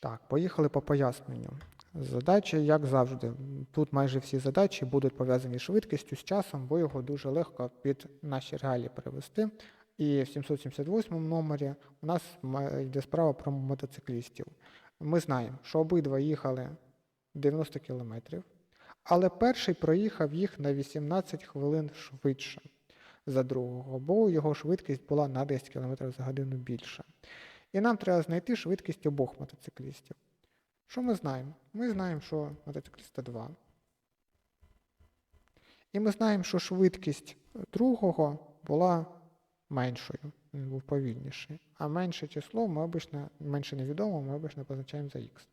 Так, поїхали по поясненню. Задачі, як завжди, тут майже всі задачі будуть пов'язані з швидкістю, з часом, бо його дуже легко під наші реалії перевести. І в 778 номері у нас йде справа про мотоциклістів. Ми знаємо, що обидва їхали 90 км, але перший проїхав їх на 18 хвилин швидше за другого, бо його швидкість була на 10 км за годину більша. І нам треба знайти швидкість обох мотоциклістів. Що ми знаємо? Ми знаємо, що мотоцикліста 2. І ми знаємо, що швидкість другого була меншою, він був повільніший. А менше число ми обично, менше невідомо, ми обично позначаємо за х.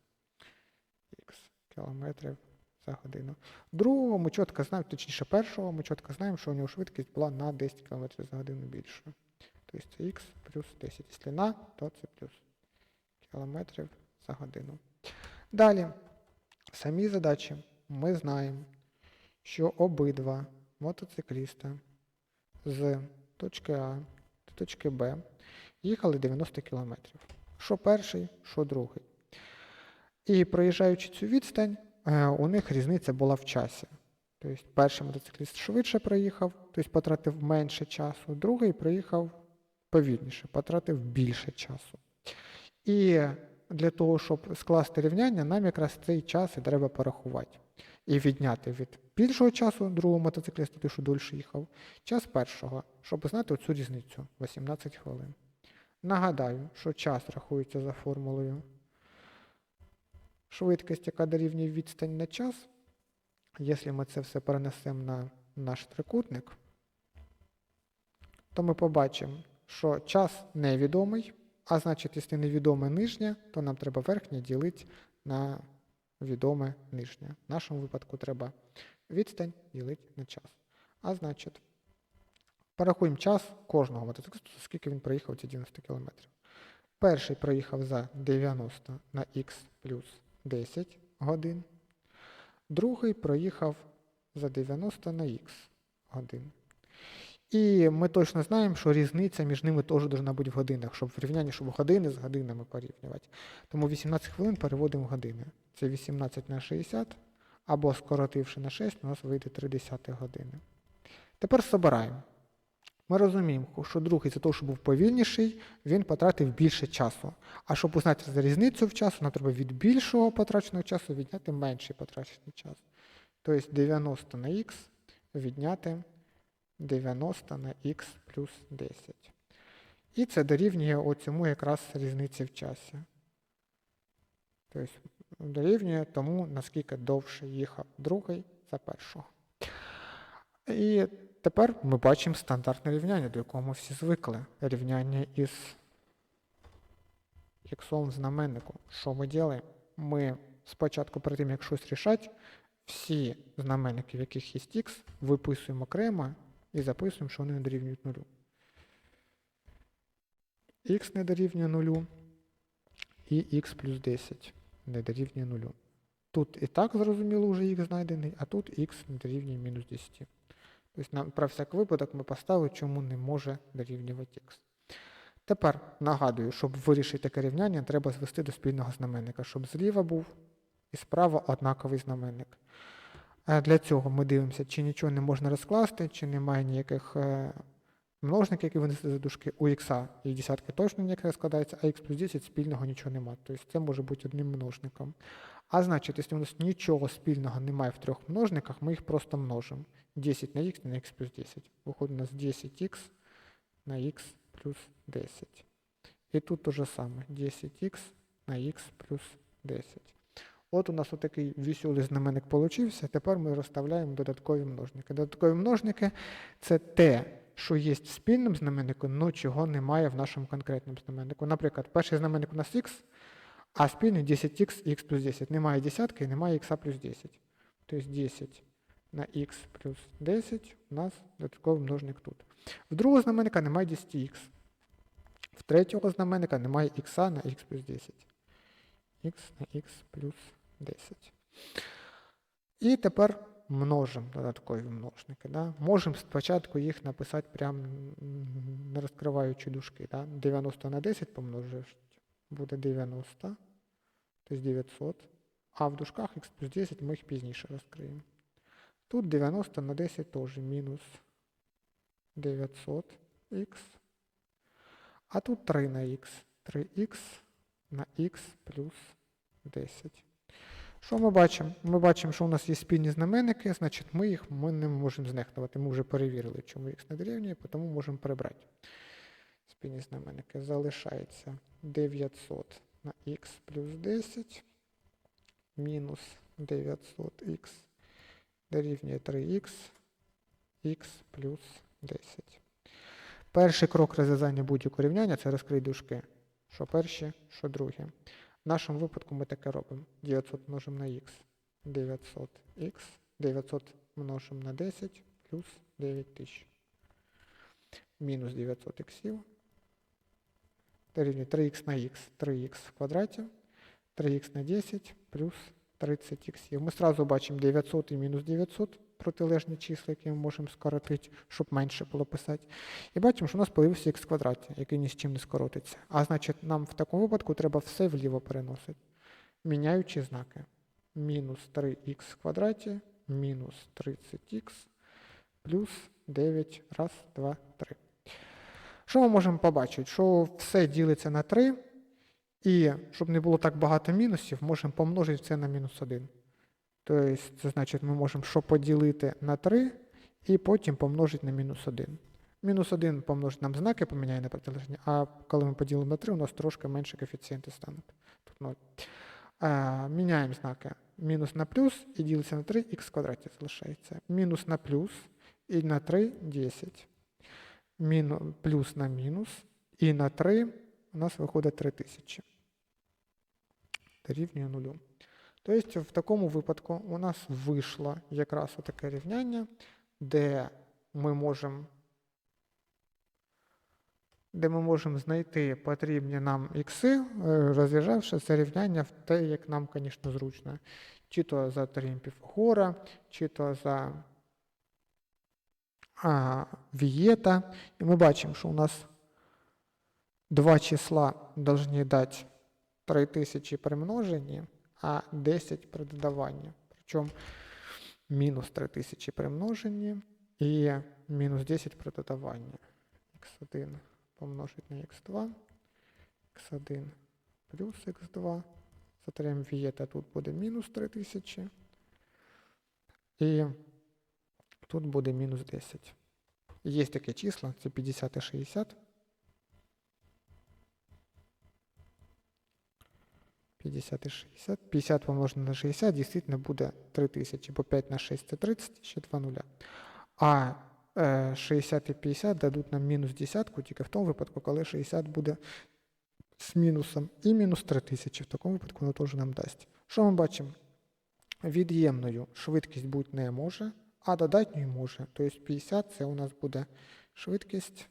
х кілометрів за годину. Другого ми чітко знаємо, точніше першого, ми чітко знаємо, що у нього швидкість була на 10 км за годину більшою. Тобто це х плюс 10. Якщо на, то це плюс кілометрів за годину. Далі, в самій задачі ми знаємо, що обидва мотоцикліста з точки А до точки Б їхали 90 км. Що перший, що другий. І проїжджаючи цю відстань, е, у них різниця була в часі. Тобто перший мотоцикліст швидше проїхав, тобто потратив менше часу, другий проїхав повільніше, потратив більше часу. І для того, щоб скласти рівняння, нам якраз цей час і треба порахувати. І відняти від більшого часу другого мотоцикліста, той, що дольше їхав, час першого, щоб знати оцю різницю 18 хвилин. Нагадаю, що час рахується за формулою швидкість, яка дорівнює відстань на час. Якщо ми це все перенесемо на наш трикутник, то ми побачимо, що час невідомий, а значить, якщо невідоме нижнє, то нам треба верхнє ділити на відоме нижнє. В нашому випадку треба відстань ділити на час. А значить, порахуємо час кожного мотоциклісту, скільки він проїхав ці 90 км. Перший проїхав за 90 на х плюс 10 годин. Другий проїхав за 90 на х годин. І ми точно знаємо, що різниця між ними теж повинна бути в годинах, щоб в щоб години з годинами порівнювати. Тому 18 хвилин переводимо в години. Це 18 на 60, або скоротивши на 6, у нас вийде 30 години. Тепер собираємо. Ми розуміємо, що другий за те, що був повільніший, він потратив більше часу. А щоб узнати за різницю в часу, нам треба від більшого потраченого часу відняти менший потрачений час. Тобто 90 на х відняти 90 на х плюс 10. І це дорівнює оцьому якраз різниці в часі. Тобто дорівнює тому, наскільки довше їхав другий за першого. І тепер ми бачимо стандартне рівняння, до якого ми всі звикли. Рівняння із іксом в. Що ми робимо? Ми спочатку, перед тим, як щось рішати, всі знаменники, в яких є х, виписуємо окремо і записуємо, що вони не дорівнюють нулю. х не дорівнює нулю і х плюс 10 не дорівнює нулю. Тут і так зрозуміло вже х знайдений, а тут х не дорівнює мінус 10. Тобто нам про всяк випадок ми поставили, чому не може дорівнювати х. Тепер нагадую, щоб вирішити таке рівняння, треба звести до спільного знаменника, щоб зліва був і справа однаковий знаменник. Е, Для цього ми дивимося, чи нічого не можна розкласти, чи немає ніяких е, множників, які винесли за дужки. У х і десятки точно ніяк складається, а х плюс 10 спільного нічого немає. Тобто це може бути одним множником. А значить, якщо у нас нічого спільного немає в трьох множниках, ми їх просто множимо. 10 на х на х плюс 10. Виходить у нас 10х на х плюс 10. І тут те же саме 10х на х плюс 10. От у нас отакий веселий знаменник получився. Тепер ми розставляємо додаткові множники. Додаткові множники це те, що є в спільному знаменнику, але чого немає в нашому конкретному знаменнику. Наприклад, перший знаменник у нас х, а спільний 10х і х плюс 10. Немає десятки і немає х плюс 10. Тобто 10 на х плюс 10 у нас додатковий множник тут. В другого знаменника немає 10х. В третього знаменника немає х на х плюс 10. х на х плюс 10. І тепер множимо додаткові множники. Да? Можемо спочатку їх написати прямо не розкриваючи дужки. Да? 90 на 10 помножиш, буде 90. тобто 900, а в дужках х плюс 10 ми їх пізніше розкриємо. Тут 90 на 10 теж мінус 900х, а тут 3 на х, 3х на х плюс 10. Що ми бачимо? Ми бачимо, що у нас є спільні знаменники, значить ми їх ми не можемо знехтувати. Ми вже перевірили, чому х не дорівнює, тому можемо прибрати. Спільні знаменники залишається 900 на х плюс 10 мінус 900х дорівнює 3х х плюс 10. Перший крок розв'язання будь-якого рівняння це розкрити дужки. Що перші, що другі. В нашому випадку ми таке робимо. 900 множимо на х. 900х. 900 множимо на 10 плюс 9000. Мінус 900 х. Дорівнює 3х на х. 3х в квадраті. 3х на 10 плюс 30 х. Ми одразу бачимо 900 і мінус 900 протилежні числа, які ми можемо скоротити, щоб менше було писати. І бачимо, що у нас появився х в квадраті, який ні з чим не скоротиться. А значить, нам в такому випадку треба все вліво переносити, міняючи знаки. Мінус 3х в квадраті, мінус 30х, плюс 9, раз, два, три. Що ми можемо побачити? Що все ділиться на 3, і щоб не було так багато мінусів, можемо помножити це на мінус 1. Тобто, це значить, ми можемо що поділити на 3 і потім помножити на мінус 1. Мінус 1 помножить нам знаки, поміняє на протилежні, а коли ми поділимо на 3, у нас трошки менше коефіцієнти стануть. Тут 0. А, міняємо знаки. Мінус на плюс і ділиться на 3, х квадраті залишається. Мінус на плюс і на 3 10. Міну, плюс на мінус і на 3 у нас виходить 3000. Дорівнює нулю. Тобто в такому випадку у нас вийшло якраз таке рівняння, де ми можемо де ми можемо знайти потрібні нам ікси, розв'язавши це рівняння в те, як нам, звісно, зручно. Чи то за теорем Піфагора, чи то за а, Вієта. І ми бачимо, що у нас два числа повинні дати 3000 при множенні, а 10 при додаванні. Причому мінус 3000 при множенні і мінус 10 при додаванні. х1 помножить на х2, х1 плюс х2. Затраємо вієта, тут буде мінус 3000. І тут буде мінус 10. Є таке числа, це 50 і 60. 50 і 60. 50 помножено на 60 дійсно буде 3000, бо 5 на 6 це 30, ще 2 нуля. А е, 60 і 50 дадуть нам мінус десятку тільки в тому випадку, коли 60 буде з мінусом і мінус 3000. В такому випадку воно теж нам дасть. Що ми бачимо? Від'ємною швидкість бути не може, а додатньою може. Тобто 50 це у нас буде швидкість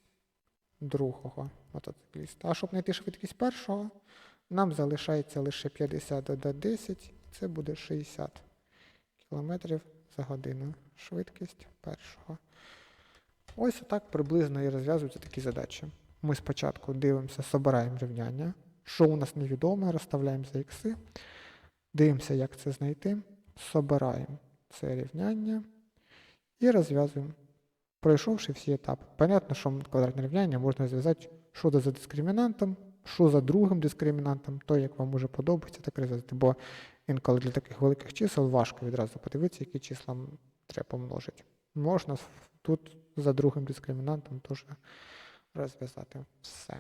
другого мотоцикліста. А щоб знайти швидкість першого, нам залишається лише 50 додати 10, це буде 60 км за годину. Швидкість першого. Ось так приблизно і розв'язуються такі задачі. Ми спочатку дивимося, собираємо рівняння, що у нас невідоме, розставляємо за ікси, дивимося, як це знайти, собираємо це рівняння і розв'язуємо, пройшовши всі етапи. Понятно, що квадратне рівняння можна розв'язати що за дискримінантом, що за другим дискримінантом, то, як вам може подобається, так розв'язати. Бо інколи для таких великих чисел важко відразу подивитися, які числа треба помножити. Можна тут за другим дискримінантом теж розв'язати все.